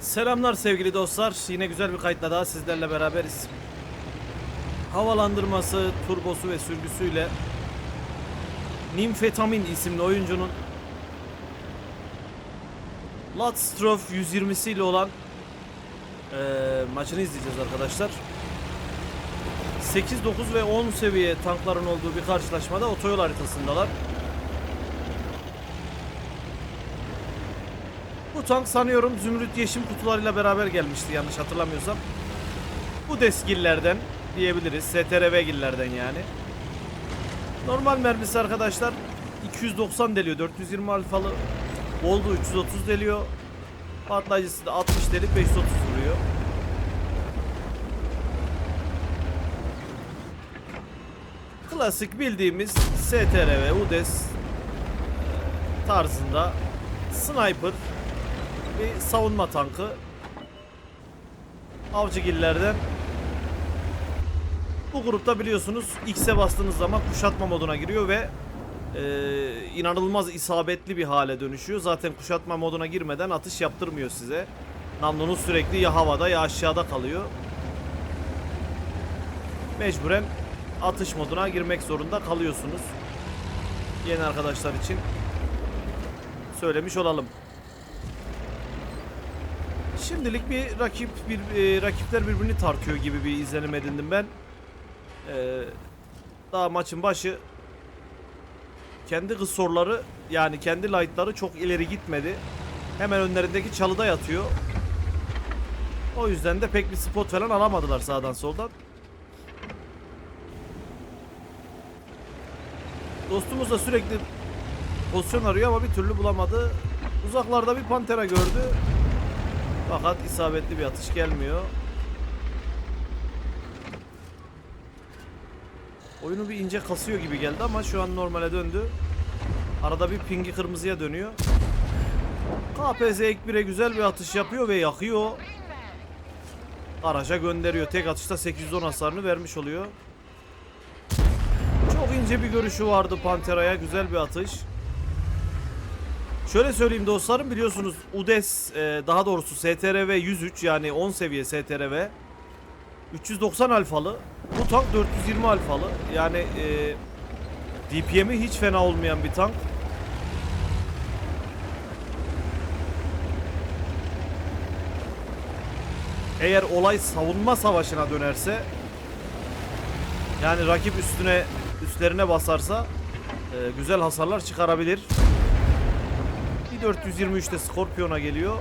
Selamlar sevgili dostlar. Yine güzel bir kayıtla daha sizlerle beraberiz. Havalandırması, turbosu ve sürgüsüyle Nimfetamin isimli oyuncunun Latstrof 120'siyle olan eee, maçını izleyeceğiz arkadaşlar. 8, 9 ve 10 seviye tankların olduğu bir karşılaşmada otoyol haritasındalar. Bu tank sanıyorum zümrüt yeşim kutularıyla beraber gelmişti yanlış hatırlamıyorsam. Bu deskillerden diyebiliriz. STRV gillerden yani. Normal mermisi arkadaşlar 290 deliyor. 420 alfalı Volvo 330 deliyor. Patlayıcısı da 60 delip 530 vuruyor. Klasik bildiğimiz STRV, UDES tarzında sniper bir savunma tankı. Avcıgillerden bu grupta biliyorsunuz X'e bastığınız zaman kuşatma moduna giriyor ve e, inanılmaz isabetli bir hale dönüşüyor. Zaten kuşatma moduna girmeden atış yaptırmıyor size. Namlunuz sürekli ya havada ya aşağıda kalıyor. Mecburen atış moduna girmek zorunda kalıyorsunuz. Yeni arkadaşlar için söylemiş olalım. Şimdilik bir rakip bir e, rakipler birbirini tartıyor gibi bir izlenim edindim ben. Ee, daha maçın başı kendi kısorları yani kendi light'ları çok ileri gitmedi. Hemen önlerindeki çalıda yatıyor. O yüzden de pek bir spot falan alamadılar sağdan soldan. Dostumuz da sürekli pozisyon arıyor ama bir türlü bulamadı. Uzaklarda bir pantera gördü. Fakat isabetli bir atış gelmiyor. Oyunu bir ince kasıyor gibi geldi ama şu an normale döndü. Arada bir pingi kırmızıya dönüyor. KPZ ek 1'e güzel bir atış yapıyor ve yakıyor. Araca gönderiyor. Tek atışta 810 hasarını vermiş oluyor. Çok ince bir görüşü vardı Pantera'ya. Güzel bir atış. Şöyle söyleyeyim dostlarım biliyorsunuz UDES e, daha doğrusu STRV 103 yani 10 seviye STRV 390 alfalı. Bu tank 420 alfalı. Yani e, DPM'i hiç fena olmayan bir tank. Eğer olay savunma savaşına dönerse yani rakip üstüne üstlerine basarsa e, güzel hasarlar çıkarabilir. Bir 423'te Scorpion'a geliyor.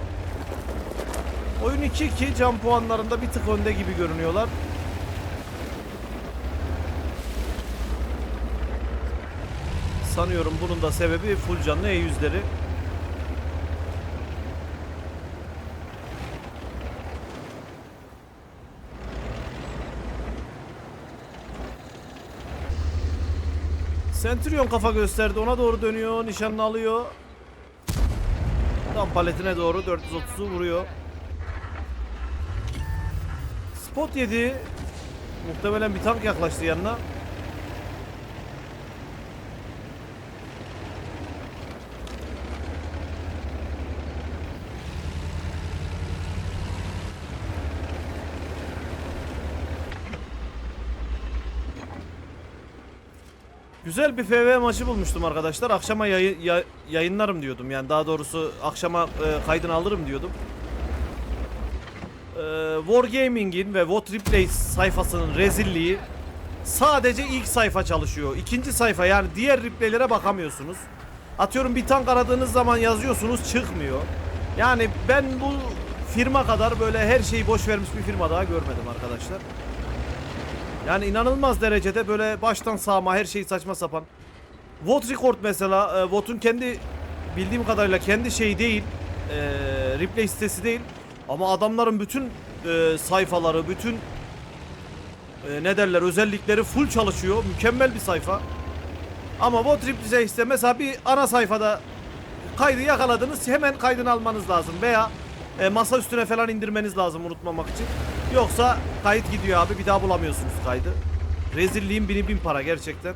Oyun 2-2 can puanlarında bir tık önde gibi görünüyorlar. Sanıyorum bunun da sebebi full canlı E100'leri. Centurion kafa gösterdi. Ona doğru dönüyor. Nişanını alıyor. Tam paletine doğru 430'u vuruyor. Spot yedi. Muhtemelen bir tank yaklaştı yanına. Güzel bir FV maçı bulmuştum arkadaşlar. Akşama yayı- ya- yayınlarım diyordum. Yani daha doğrusu akşama e, kaydını alırım diyordum. E, Wargaming'in ve What Replays sayfasının rezilliği sadece ilk sayfa çalışıyor. İkinci sayfa yani diğer replaylere bakamıyorsunuz. Atıyorum bir tank aradığınız zaman yazıyorsunuz çıkmıyor. Yani ben bu firma kadar böyle her şeyi boş vermiş bir firma daha görmedim arkadaşlar. Yani inanılmaz derecede böyle baştan sağma her şey saçma sapan. Vote Record mesela e, Vote'un kendi bildiğim kadarıyla kendi şeyi değil. E, replay sitesi değil. Ama adamların bütün e, sayfaları, bütün e, ne derler özellikleri full çalışıyor. Mükemmel bir sayfa. Ama Vote Replay işte mesela bir ana sayfada kaydı yakaladınız hemen kaydını almanız lazım veya e, masa üstüne falan indirmeniz lazım unutmamak için. Yoksa kayıt gidiyor abi bir daha bulamıyorsunuz kaydı. Rezilliğin bini bin para gerçekten.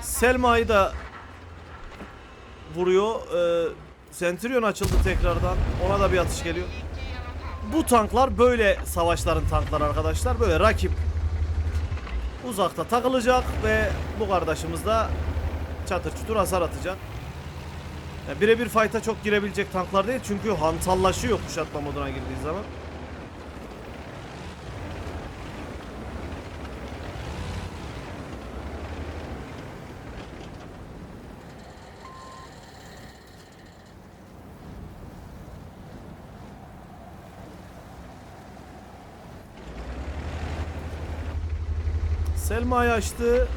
Selma'yı da vuruyor. Ee, Centurion açıldı tekrardan. Ona da bir atış geliyor. Bu tanklar böyle savaşların tankları arkadaşlar. Böyle rakip uzakta takılacak ve bu kardeşimiz de çatır çutur hasar atacak. Yani birebir fight'a çok girebilecek tanklar değil çünkü hantallaşıyor kuşatma moduna girdiği zaman. Selma'yı açtı.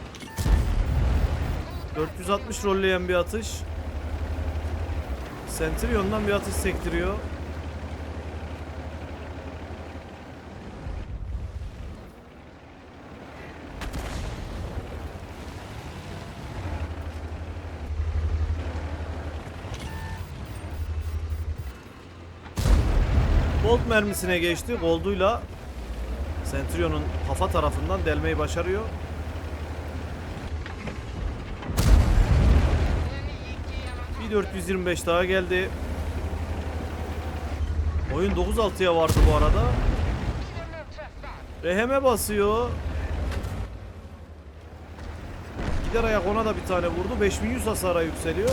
460 rolleyen bir atış. Centurion'dan bir atış sektiriyor. Bolt mermisine geçti. Gold'uyla Centurion'un kafa tarafından delmeyi başarıyor. Bir 425 daha geldi. Oyun 9-6'ya vardı bu arada. Reheme basıyor. Gider ayak ona da bir tane vurdu. 5100 hasara yükseliyor.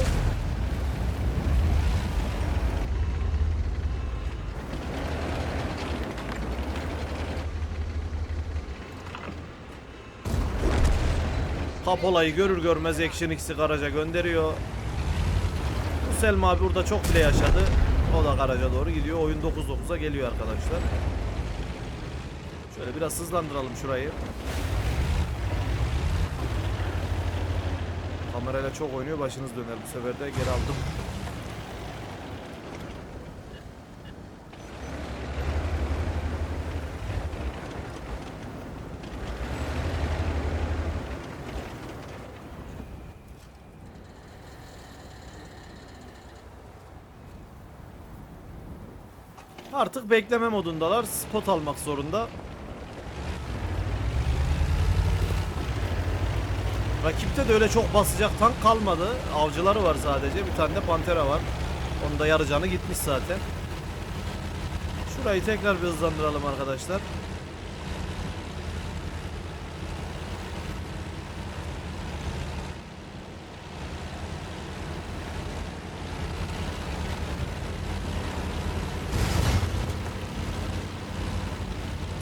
Kapola'yı görür görmez Action X'i garaja gönderiyor. Selma abi burada çok bile yaşadı. O da garaja doğru gidiyor. Oyun 9-9'a geliyor arkadaşlar. Şöyle biraz hızlandıralım şurayı. Kamerayla çok oynuyor. Başınız döner bu sefer de geri aldım. Artık bekleme modundalar. Spot almak zorunda. Rakipte de öyle çok basacak tank kalmadı. Avcıları var sadece. Bir tane de Pantera var. Onun da yarı canı gitmiş zaten. Şurayı tekrar bir hızlandıralım arkadaşlar.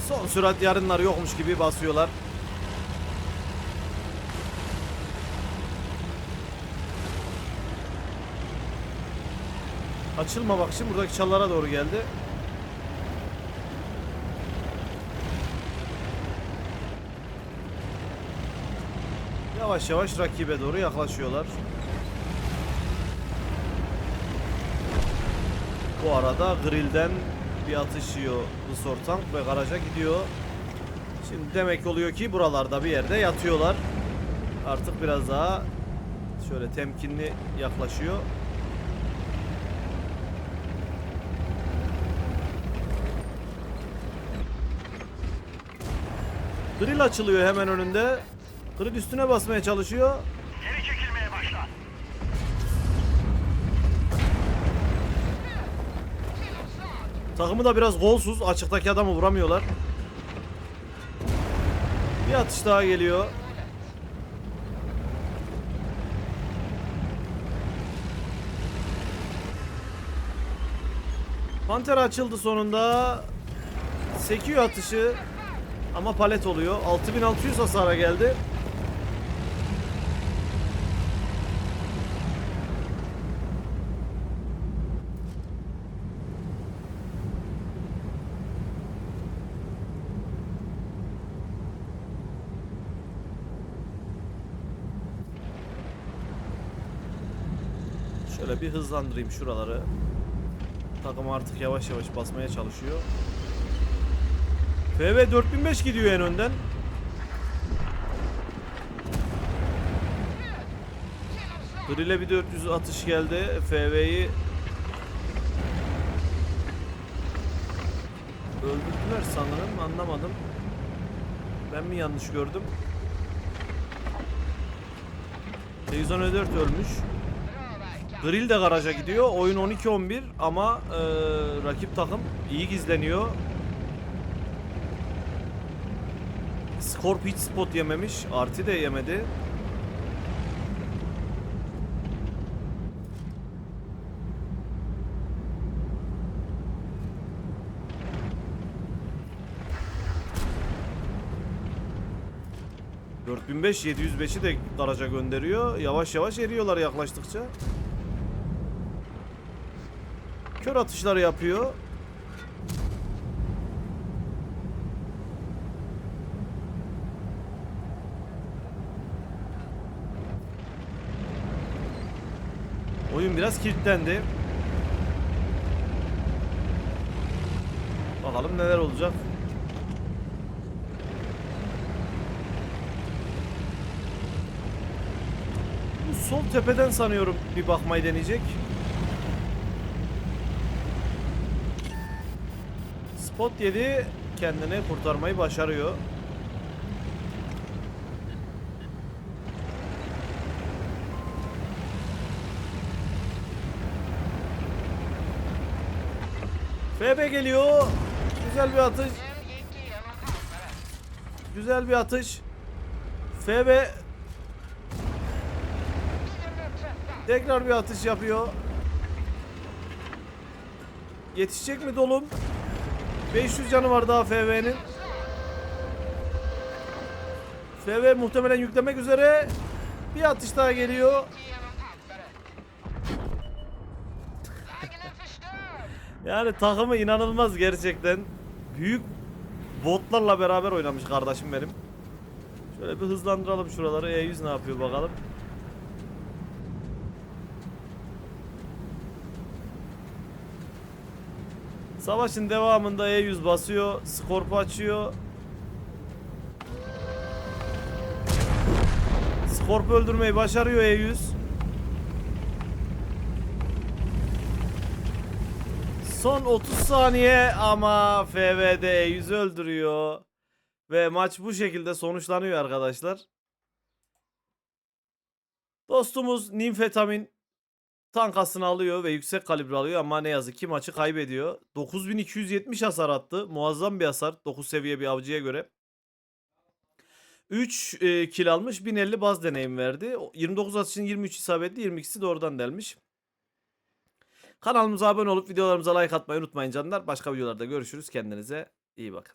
Son sürat yarınlar yokmuş gibi basıyorlar. Açılma bak şimdi buradaki çallara doğru geldi. Yavaş yavaş rakibe doğru yaklaşıyorlar. Bu arada grillden bir atış yiyor Isor tank ve garaja gidiyor. Şimdi demek oluyor ki buralarda bir yerde yatıyorlar. Artık biraz daha şöyle temkinli yaklaşıyor. Grill açılıyor hemen önünde. Grill üstüne basmaya çalışıyor. Takımı da biraz golsuz. Açıktaki adamı vuramıyorlar. Bir atış daha geliyor. Panther açıldı sonunda. Sekiyor atışı. Ama palet oluyor. 6600 hasara geldi. Şöyle bir hızlandırayım şuraları. Takım artık yavaş yavaş basmaya çalışıyor. FV 4005 gidiyor en önden. Grill'e bir 400 atış geldi. FV'yi öldürdüler sanırım. Anlamadım. Ben mi yanlış gördüm? Teyzon 4 ölmüş. Grill de garaja gidiyor. Oyun 12-11 ama e, rakip takım iyi gizleniyor. Scorp hiç spot yememiş. Arti de yemedi. ...4005 705'i de garaja gönderiyor. Yavaş yavaş eriyorlar yaklaştıkça. Kör atışları yapıyor. Oyun biraz kilitlendi. Bakalım neler olacak. Bu sol tepeden sanıyorum bir bakmayı deneyecek. Spot yedi kendini kurtarmayı başarıyor. FB geliyor. Güzel bir atış. Güzel bir atış. FB tekrar bir atış yapıyor. Yetişecek mi dolum? 500 canı var daha FV'nin. FV muhtemelen yüklemek üzere. Bir atış daha geliyor. Yani takımı inanılmaz gerçekten. Büyük botlarla beraber oynamış kardeşim benim. Şöyle bir hızlandıralım şuraları. E100 ne yapıyor bakalım. Savaşın devamında E100 basıyor. Skorpu açıyor. Skorpu öldürmeyi başarıyor E100. Son 30 saniye ama FVD E100 öldürüyor. Ve maç bu şekilde sonuçlanıyor arkadaşlar. Dostumuz Ninfetamin tankasını alıyor ve yüksek kalibre alıyor ama ne yazık ki maçı kaybediyor. 9270 hasar attı. Muazzam bir hasar 9 seviye bir avcıya göre. 3 e, kill almış 1050 baz deneyim verdi. O 29 atışın 23 isabetli 22'si doğrudan delmiş. Kanalımıza abone olup videolarımıza like atmayı unutmayın canlar. Başka videolarda görüşürüz. Kendinize iyi bakın.